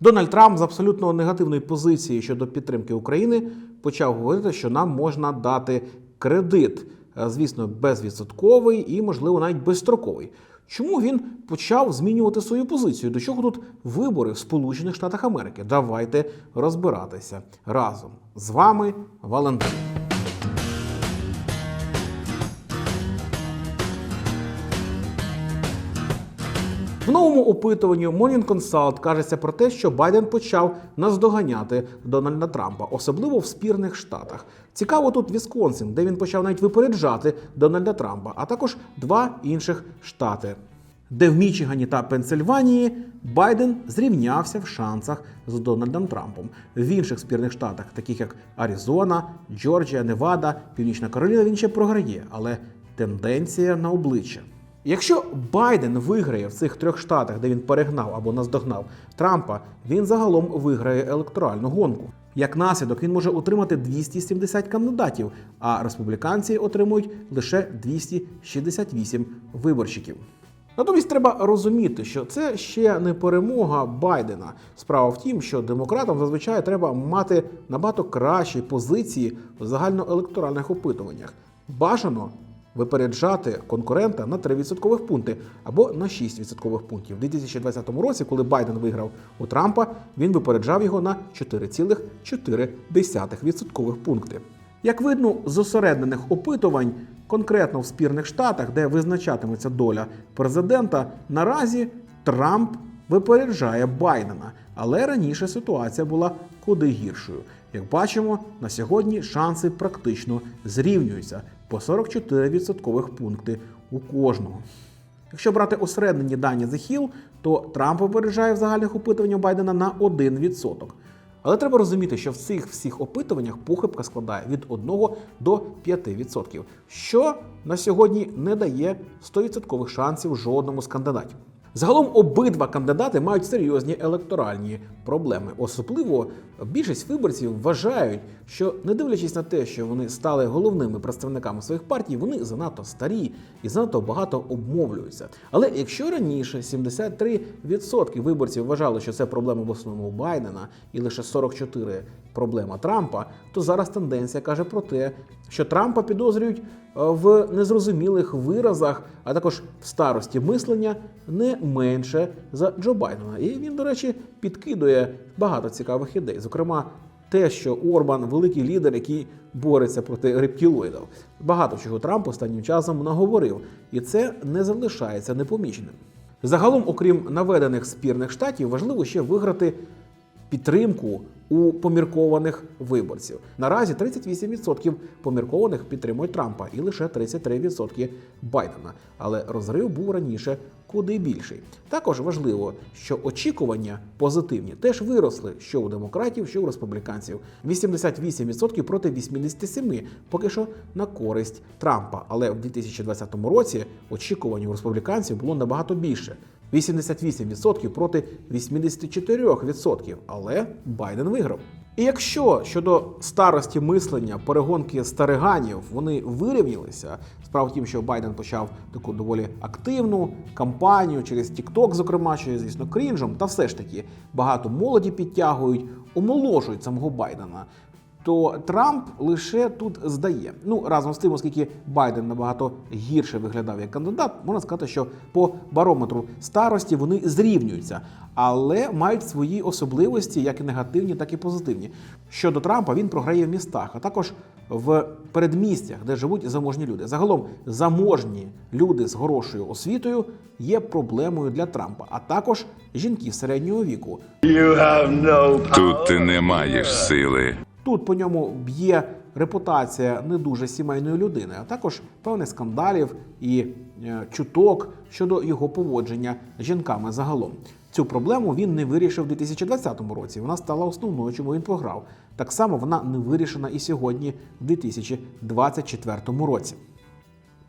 Дональд Трамп з абсолютно негативної позиції щодо підтримки України почав говорити, що нам можна дати кредит, е, звісно, безвідсотковий і, можливо, навіть безстроковий. Чому він почав змінювати свою позицію? До чого тут вибори в Сполучених Штатах Америки? Давайте розбиратися разом з вами, Валентин. Новому опитуванні Morning Consult кажеться про те, що Байден почав наздоганяти Дональда Трампа, особливо в спірних штатах. Цікаво тут Вісконсин, де він почав навіть випереджати Дональда Трампа, а також два інших штати, де в Мічигані та Пенсильванії Байден зрівнявся в шансах з Дональдом Трампом. В інших спірних штатах, таких як Аризона, Джорджія, Невада, Північна Кароліна, він ще програє, але тенденція на обличчя. Якщо Байден виграє в цих трьох штатах, де він перегнав або наздогнав Трампа, він загалом виграє електоральну гонку. Як наслідок, він може отримати 270 кандидатів, а республіканці отримують лише 268 виборщиків. Натомість треба розуміти, що це ще не перемога Байдена. Справа в тім, що демократам зазвичай треба мати набагато кращі позиції в загальноелекторальних опитуваннях. Бажано випереджати конкурента на 3 відсоткових пункти або на 6 відсоткових пунктів. У 2020 році, коли Байден виграв у Трампа, він випереджав його на 4,4 відсоткових пункти. Як видно з зосереднених опитувань, конкретно в спірних штатах, де визначатиметься доля президента, наразі Трамп випереджає Байдена. Але раніше ситуація була куди гіршою. Як бачимо, на сьогодні шанси практично зрівнюються по 44 відсоткових пункти у кожного. Якщо брати осереднені дані The Hill, то Трамп випереджає в загальних опитуваннях Байдена на 1%. Але треба розуміти, що в цих всіх опитуваннях похибка складає від 1 до 5%, що на сьогодні не дає 100% шансів жодному з кандидатів. Загалом обидва кандидати мають серйозні електоральні проблеми. Особливо більшість виборців вважають, що не дивлячись на те, що вони стали головними представниками своїх партій, вони занадто старі і занадто багато обмовлюються. Але якщо раніше 73% виборців вважали, що це проблема в основному Байдена, і лише 44% проблема Трампа, то зараз тенденція каже про те, що Трампа підозрюють в незрозумілих виразах, а також в старості мислення не менше за Джо Байдена. І він, до речі, підкидує багато цікавих ідей. Зокрема, те, що Орбан великий лідер, який бореться проти рептилоїдів. Багато чого Трамп останнім часом наговорив, і це не залишається непоміченим. Загалом, окрім наведених спірних штатів, важливо ще виграти підтримку у поміркованих виборців. Наразі 38% поміркованих підтримують Трампа і лише 33% Байдена. Але розрив був раніше куди більший. Також важливо, що очікування позитивні теж виросли що у демократів, що у республіканців. 88% проти 87% поки що на користь Трампа. Але в 2020 році очікування у республіканців було набагато більше. 88% проти 84%, але Байден виграв. І якщо щодо старості мислення перегонки стариганів вони вирівнялися, справа в тім, що Байден почав таку доволі активну кампанію через TikTok, зокрема, що є, звісно, крінжем, та все ж таки багато молоді підтягують, омоложують самого Байдена. То Трамп лише тут здає. Ну разом з тим, оскільки Байден набагато гірше виглядав як кандидат, можна сказати, що по барометру старості вони зрівнюються, але мають свої особливості, як і негативні, так і позитивні. Щодо Трампа, він програє в містах, а також в передмістях, де живуть заможні люди. Загалом заможні люди з хорошою освітою є проблемою для Трампа, а також жінки середнього віку. You have no Тут ти не маєш сили. Тут по ньому б'є репутація не дуже сімейної людини, а також певних скандалів і е, чуток щодо його поводження з жінками загалом. Цю проблему він не вирішив у 2020 році. Вона стала основною, чому він програв. Так само вона не вирішена і сьогодні, в 2024 році.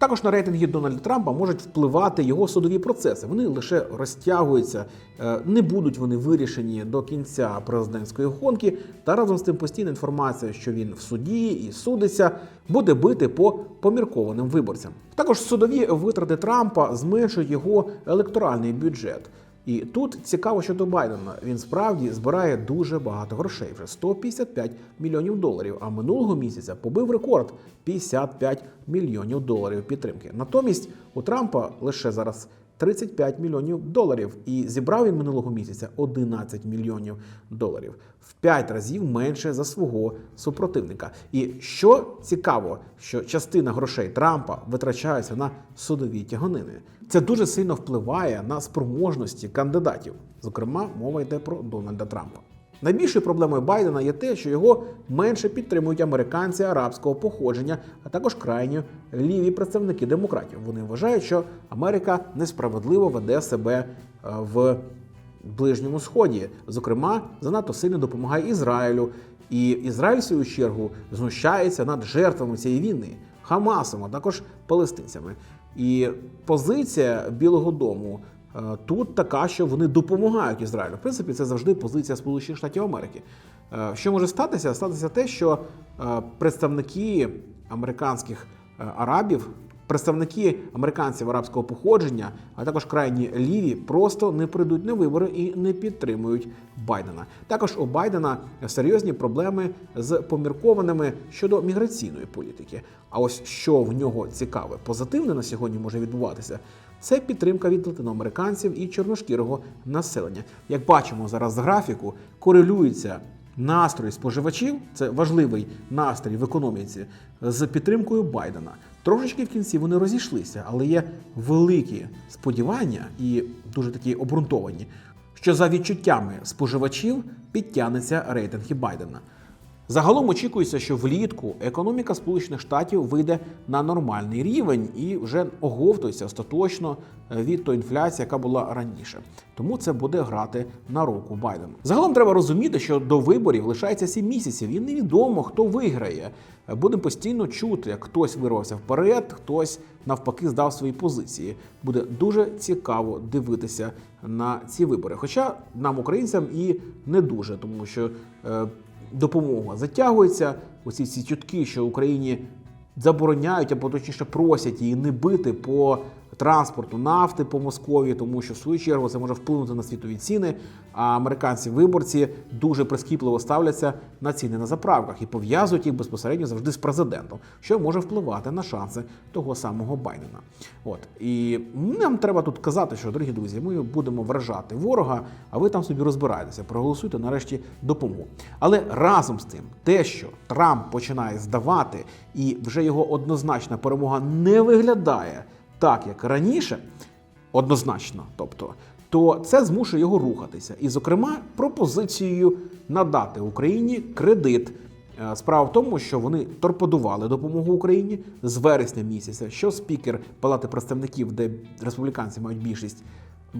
Також на рейтинги Дональда Трампа можуть впливати його судові процеси. Вони лише розтягуються, е, не будуть вони вирішені до кінця президентської гонки. Та разом з тим постійна інформація, що він в суді і судиться, буде бити по поміркованим виборцям. Також судові витрати Трампа зменшують його електоральний бюджет. І тут цікаво щодо Байдена. Він справді збирає дуже багато грошей, вже 155 мільйонів доларів. А минулого місяця побив рекорд 55 мільйонів доларів підтримки. Натомість у Трампа лише зараз 35 мільйонів доларів, і зібрав він минулого місяця 11 мільйонів доларів в 5 разів менше за свого супротивника. І що цікаво, що частина грошей Трампа витрачається на судові тяганини. Це дуже сильно впливає на спроможності кандидатів. Зокрема, мова йде про Дональда Трампа. Найбільшою проблемою Байдена є те, що його менше підтримують американці арабського походження, а також крайньо ліві представники демократів. Вони вважають, що Америка несправедливо веде себе е, в Ближньому Сході. Зокрема, занадто сильно допомагає Ізраїлю. І Ізраїль, в свою чергу, знущається над жертвами цієї війни Хамасом, а також палестинцями. І позиція Білого Дому тут така, що вони допомагають Ізраїлю. В принципі, це завжди позиція Сполучених Штатів Америки. Е, Що може статися? Статися те, що е, представники американських е, арабів, представники американців арабського походження, а також крайні ліві, просто не прийдуть на вибори і не підтримують Байдена. Також у Байдена серйозні проблеми з поміркованими щодо міграційної політики. А ось що в нього цікаве, позитивне на сьогодні може відбуватися. Це підтримка від латиноамериканців і чорношкірого населення. Як бачимо зараз з графіку, корелюється настрої споживачів, це важливий настрій в економіці, з підтримкою Байдена. Трошечки в кінці вони розійшлися, але є великі сподівання і дуже такі обґрунтовані, що за відчуттями споживачів підтягнеться рейтинги Байдена. Загалом очікується, що влітку економіка Сполучених Штатів вийде на нормальний рівень і вже оговтується остаточно від тої інфляції, яка була раніше. Тому це буде грати на руку Байдену. Загалом треба розуміти, що до виборів лишається 7 місяців, і невідомо, хто виграє. Будемо постійно чути, як хтось вирвався вперед, хтось навпаки здав свої позиції. Буде дуже цікаво дивитися на ці вибори. Хоча нам, українцям, і не дуже, тому що. Допомога затягується. Оці ці чутки, що Україні забороняють або точніше просять її не бити по транспорту нафти по Московії, тому що в свою чергу це може вплинути на світові ціни. А американці-виборці дуже прискіпливо ставляться на ціни на заправках і пов'язують їх безпосередньо завжди з президентом, що може впливати на шанси того самого Байдена. От і нам треба тут казати, що дорогі друзі, ми будемо вражати ворога, а ви там собі розбирайтеся, проголосуйте нарешті допомогу. Але разом з тим, те, що Трамп починає здавати, і вже його однозначна перемога не виглядає так, як раніше, однозначно, тобто, то це змушує його рухатися. І, зокрема, пропозицією надати Україні кредит. Е, Справа в тому, що вони торпедували допомогу Україні з вересня місяця, що спікер Палати представників, де республіканці мають більшість,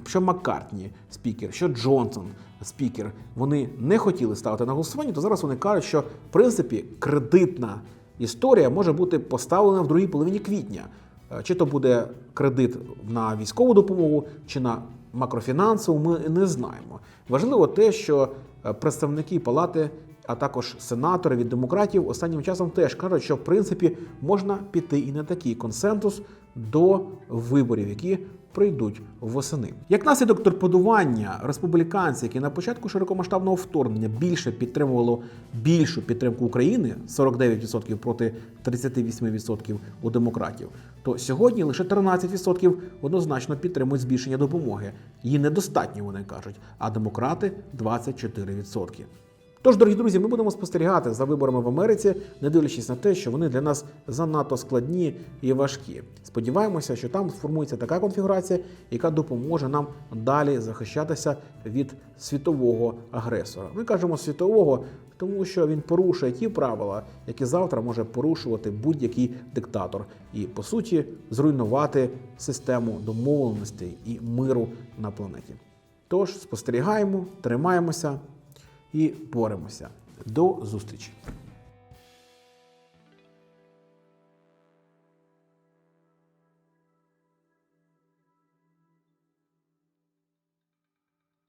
що Маккартні спікер, що Джонсон спікер, вони не хотіли ставити на голосування, то зараз вони кажуть, що в принципі кредитна історія може бути поставлена в другій половині квітня. Е, Чи то буде кредит на військову допомогу, чи на макрофінансову, ми не знаємо. Важливо те, що е, представники палати, а також сенатори від демократів останнім часом теж кажуть, що в принципі можна піти і на такий консенсус до виборів, які прийдуть восени. Як наслідок торпедування республіканці, які на початку широкомасштабного вторгнення більше підтримувало більшу підтримку України 49% проти 38% у демократів, то сьогодні лише 13% однозначно підтримують збільшення допомоги. Її недостатньо, вони кажуть, а демократи 24%. Тож, дорогі друзі, ми будемо спостерігати за виборами в Америці, не дивлячись на те, що вони для нас занадто складні і важкі. Сподіваємося, що там сформується така конфігурація, яка допоможе нам далі захищатися від світового агресора. Ми кажемо світового, тому що він порушує ті правила, які завтра може порушувати будь-який диктатор, і по суті зруйнувати систему домовленостей і миру на планеті. Тож спостерігаємо, тримаємося і боремося. До зустрічі!